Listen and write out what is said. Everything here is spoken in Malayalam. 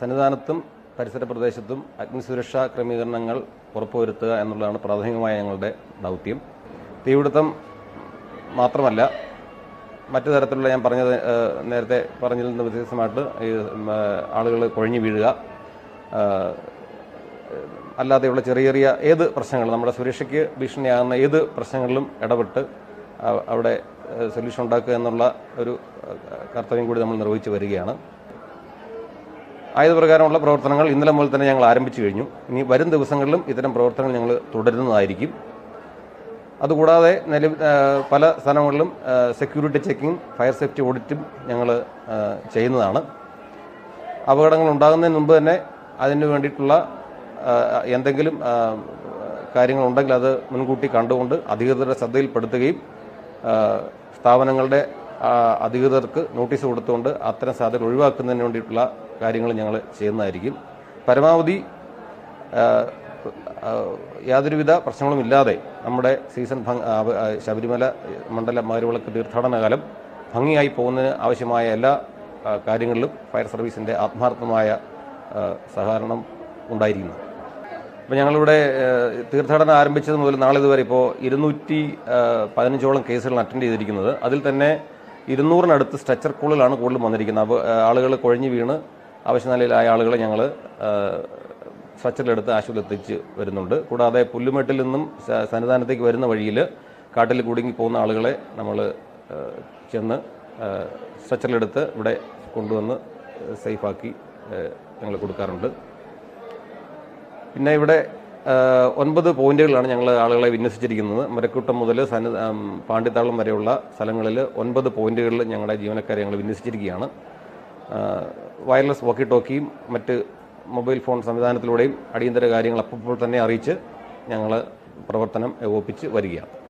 സന്നിധാനത്തും പരിസര പ്രദേശത്തും അഗ്നിസുരക്ഷാ ക്രമീകരണങ്ങൾ ഉറപ്പുവരുത്തുക എന്നുള്ളതാണ് പ്രാഥമികമായ ഞങ്ങളുടെ ദൗത്യം. തീപിടുത്തം മാത്രമല്ല മറ്റു തരത്തിലുള്ള ഞാൻ പറഞ്ഞത് നേരത്തെ പറഞ്ഞതിൽ നിന്ന് വ്യത്യസ്തമായിട്ട് ഈ ആളുകൾ കുഴഞ്ഞു വീഴുക അല്ലാതെയുള്ള ചെറിയ ചെറിയ ഏത് പ്രശ്നങ്ങൾ നമ്മുടെ സുരക്ഷയ്ക്ക് ഭീഷണിയാകുന്ന ഏത് പ്രശ്നങ്ങളിലും ഇടപെട്ട് അവിടെ സൊല്യൂഷൻ ഉണ്ടാക്കുക എന്നുള്ള ഒരു കർത്തവ്യം കൂടി നമ്മൾ നിർവഹിച്ചു വരികയാണ്. ആയതുപ്രകാരമുള്ള പ്രവർത്തനങ്ങൾ ഇന്നലെ മുതൽ തന്നെ ഞങ്ങൾ ആരംഭിച്ചു കഴിഞ്ഞു. ഇനി വരും ദിവസങ്ങളിലും ഇത്തരം പ്രവർത്തനങ്ങൾ ഞങ്ങൾ തുടരുന്നതായിരിക്കും. അതുകൂടാതെ നിലവിൽ പല സ്ഥലങ്ങളിലും സെക്യൂരിറ്റി ചെക്കിംഗ് ഫയർ സേഫ്റ്റി ഓഡിറ്റും ഞങ്ങൾ ചെയ്യുന്നതാണ്. അപകടങ്ങൾ ഉണ്ടാകുന്നതിന് മുമ്പ് തന്നെ അതിന് വേണ്ടിയിട്ടുള്ള എന്തെങ്കിലും കാര്യങ്ങളുണ്ടെങ്കിൽ അത് മുൻകൂട്ടി കണ്ടുകൊണ്ട് അധികൃതരുടെ ശ്രദ്ധയിൽപ്പെടുത്തുകയും സ്ഥാപനങ്ങളുടെ അധികൃതർക്ക് നോട്ടീസ് കൊടുത്തുകൊണ്ട് അത്തരം സാധ്യത ഒഴിവാക്കുന്നതിന് വേണ്ടിയിട്ടുള്ള കാര്യങ്ങൾ ഞങ്ങൾ ചെയ്യുന്നതായിരിക്കും. പരമാവധി യാതൊരുവിധ പ്രശ്നങ്ങളും ഇല്ലാതെ നമ്മുടെ സീസൺ ശബരിമല മണ്ഡല മാരുവിളക്ക് തീർത്ഥാടന കാലം ഭംഗിയായി പോകുന്നതിന് ആവശ്യമായ എല്ലാ കാര്യങ്ങളിലും ഫയർ സർവീസിന്റെ ആത്മാർത്ഥമായ സഹകരണം ഉണ്ടായിരിക്കുന്നു. ഇപ്പോൾ ഞങ്ങളിവിടെ തീർത്ഥാടനം ആരംഭിച്ചത് മുതൽ നാളെ ഇതുവരെ ഇപ്പോൾ ഇരുന്നൂറ്റി പതിനഞ്ചോളം കേസുകൾ അറ്റൻഡ് ചെയ്തിരിക്കുന്നത്. അതിൽ തന്നെ ഇരുന്നൂറിനടുത്ത് സ്ട്രെച്ചർ കോളുകളാണ് കൂടുതലും വന്നിരിക്കുന്നത്. അപ്പോൾ ആളുകൾ കുഴഞ്ഞു വീണ് ആവശ്യനിലയിലായ ആളുകളെ ഞങ്ങൾ സ്ട്രെച്ചറിലെടുത്ത് ആശുപത്രി എത്തിച്ച് വരുന്നുണ്ട്. കൂടാതെ പുല്ലുമെട്ടിൽ നിന്നും സന്നിധാനത്തേക്ക് വരുന്ന വഴിയിൽ കാട്ടിൽ കുടുങ്ങി പോകുന്ന ആളുകളെ നമ്മൾ ചെന്ന് സ്ട്രെച്ചറിലെടുത്ത് ഇവിടെ കൊണ്ടുവന്ന് സേഫാക്കി ഞങ്ങൾ കൊടുക്കാറുണ്ട്. പിന്നെ ഇവിടെ ഒൻപത് പോയിന്റുകളാണ് ഞങ്ങൾ ആളുകളെ വിന്യസിച്ചിരിക്കുന്നത്. മരക്കൂട്ടം മുതൽ സന്ന പാണ്ഡിത്താളം വരെയുള്ള സ്ഥലങ്ങളിൽ ഒൻപത് പോയിന്റുകളിൽ ഞങ്ങളുടെ ജീവനക്കാരെ ഞങ്ങൾ വിന്യസിച്ചിരിക്കുകയാണ്. വയർലെസ് വോക്കി ടോക്കിയും മറ്റ് മൊബൈൽ ഫോൺ സംവിധാനത്തിലൂടെയും അടിയന്തര കാര്യങ്ങൾ അപ്പോൾ തന്നെ അറിയിച്ച് ഞങ്ങൾ പ്രവർത്തനം ഏകോപിപ്പിച്ച് വരികയാണ്.